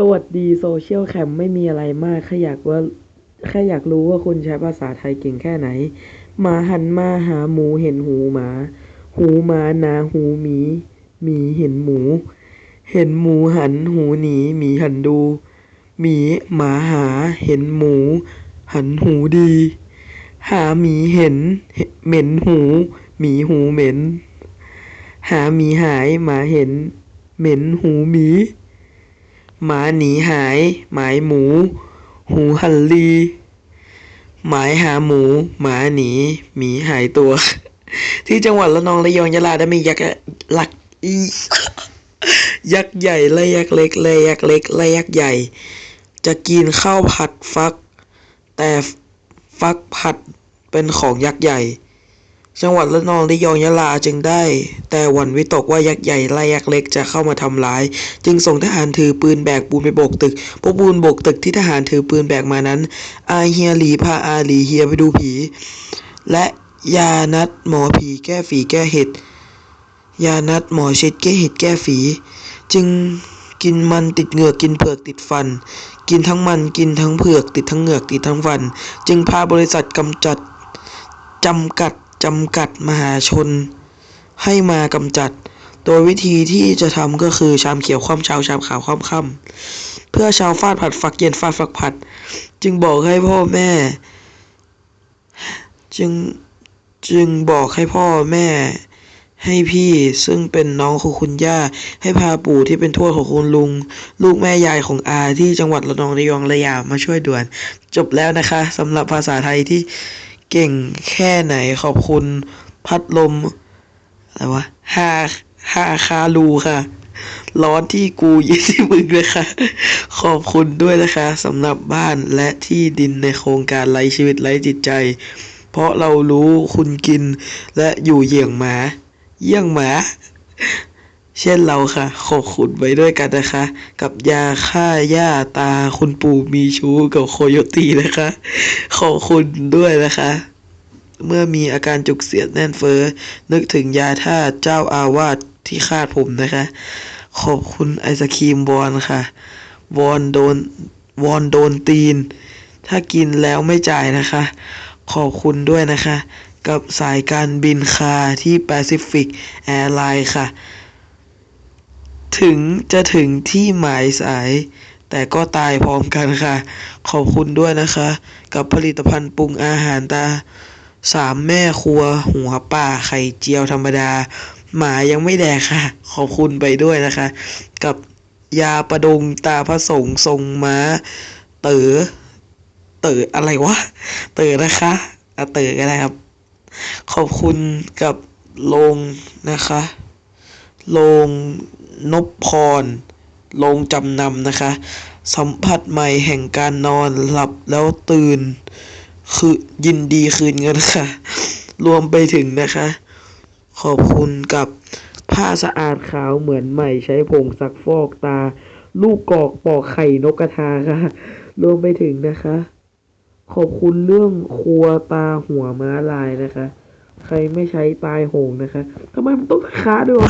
สวัสดีโซเชียลแคมไม่มีอะไรมากแค่อยากว่าแค่อยากรู้ว่าคุณใช้ภาษาไทยเก่งแค่ไหนหมาหันมาหาหมูเห็นหูหมา หูหมาหนาหูหมีหมีเห็นหมู เห็นหมูหันหูหนีหมีหันดูหมีหมาหาเห็นหมู หันหูดี หาหมีเห็นเหม็นหูหมีหูเหม็น หาหมีหายหมาเห็น เหม็นหูหมี หมาหนีหาย หมายหมู หูหันลี หมายหาหมู หมาหนี หมีหายตัว ที่จังหวัดระนองระยองยะลาได้มียักษ์หลักอียักษ์ใหญ่และยักษ์เล็กและยักษ์เล็กและยักษ์ใหญ่ จะกินข้าวผัดฟัก แต่ฟักผัดเป็นของยักษ์ใหญ่ จังหวัดระนองระยองยะลาจึงได้ แต่หวั่นวิตกว่ายักษ์ใหญ่และยักษ์เล็กจะเข้ามาทำร้าย จึงส่งทหารถือปืนแบกปูนไปโบกตึกพวกปูนโบกตึกที่ทหารถือปืนแบกมานั้น อาเฮียหลีพาอาหลีเฮียไปดูผี และยานัดหมอผีแก้ฝีแก้เห็ดยานัดหมอเช็ดแก้เห็ดแก้ฝี จึงกินมันติดเหงือกกินเผือกติดฟัน กินทั้งมันกินทั้งเผือกติดทั้งเหงือกติดทั้งฟัน จึงพาบริษัทกำจัดจำกัด จำกัดมหาชน ให้มากำจัด โดยวิธีที่จะทำก็คือชามเขียวคว่ำเช้าชามขาวคว่ำค่ำเพื่อช้าฟาดผัดฝักเย็นฟาดฝักผัด จึงบอกให้พ่อแม่ จึงจึงบอกให้พ่อแม่ ให้พี่ซึ่งเป็นน้องของคุณย่า ให้พาปู่ที่เป็นทวดของคุณลุง ลูกแม่ยายของอาที่จังหวัดระนองระยองระยามมาช่วยด่วน จบแล้วนะคะสำหรับภาษาไทยที่ เก่งแค่ไหนขอบคุณพัดลมอะไรวะฮาฮาคารูค่ะ ร้อนที่กูย็นที่มึงเลยค่ะ ขอบคุณด้วยนะคะสำหรับบ้านและที่ดินในโครงการไร้ชีวิตไร้จิตใจ เพราะเรารู้คุณกินและอยู่เยี่ยงหมา เยี่ยงหมา เช่นเราค่ะ ขอบคุณไว้ด้วยกันนะคะ กับยาฆ่าหญ้าตาคุณปู่มีชู้กับโคโยตีนะคะ ขอบคุณด้วยนะคะ เมื่อมีอาการจุกเสียดแน่นเฟ้อ นึกถึงยาท่าเจ้าอาวาสที่คาดผมนะคะ ขอบคุณไอศครีมวอนค่ะวอนโดนวอนโดนตีน ถ้ากินแล้วไม่จ่ายนะคะ ขอบคุณด้วยนะคะ กับสายการบินคาที่ Pacific Airlines ค่ะ ถึงจะถึงที่หมายสาย แต่ก็ตายพร้อมกันค่ะ ขอบคุณด้วยนะคะ กับผลิตภัณฑ์ปรุงอาหารตาสามแม่ครัว หัวป่าไข่เจียวธรรมดา หมายังไม่แดกค่ะ ขอบคุณไปด้วยนะคะ กับยาประดงตาพระสงฆ์ทรงม้า เต๋อเต๋ออะไรวะ เต๋อนะคะอะเต๋อก็ได้ครับ ขอบคุณกับโรงนะคะโรง นพพร โรงจำนำนะคะ สัมผัสใหม่แห่งการนอนหลับแล้วตื่น คือยินดีคืนเงินค่ะ รวมไปถึงนะคะ ขอบคุณกับผ้าสะอาดขาวเหมือนใหม่ใช้ผงซักฟอกตา ลูกกอกปอกไข่นกกระทาค่ะ รวมไปถึงนะคะ ขอบคุณเรื่องครัวตาหัวม้าลายนะคะ ใครไม่ใช้ตายโหงนะคะทำไมมันต้องค้าด้วย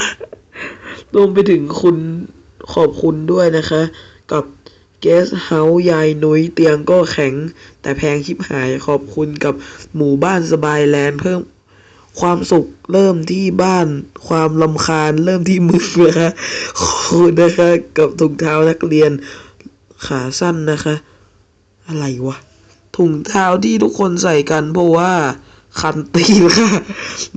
รวมไปถึงคุณขอบคุณด้วยนะคะ กับเกสเฮาส์ยายนุ้ยเตียงก็แข็ง แต่แพงชิบหายขอบคุณกับหมู่บ้านสบายแลนด์เพิ่มความสุขเริ่มที่บ้านความลำคาญเริ่มที่มึงนะคะขอบคุณนะคะ กับถุงเท้านักเรียนขาสั้นนะคะ อะไรวะถุงเท้าที่ทุกคนใส่กันเพราะว่า คันตีนค่ะ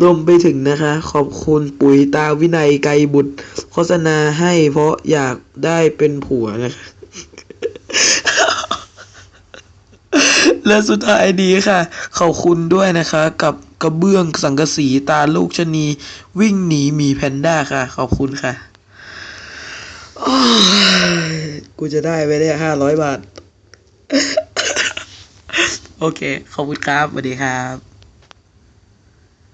รวมไปถึงนะคะ ขอบคุณปุ๋ยตาวินัยไกรบุตร โฆษณาให้เพราะอยากได้เป็นผัวนะคะและสุดท้ายนี้ค่ะ ขอบคุณด้วยนะคะ กับกระเบื้องสังกะสีตาลูกชะนี วิ่งหนีหมีแพนด้าค่ะ ขอบคุณค่ะกูจะได้ไปได้ห้าร้อยบาท โอเค ขอบคุณครับสวัสดีครับ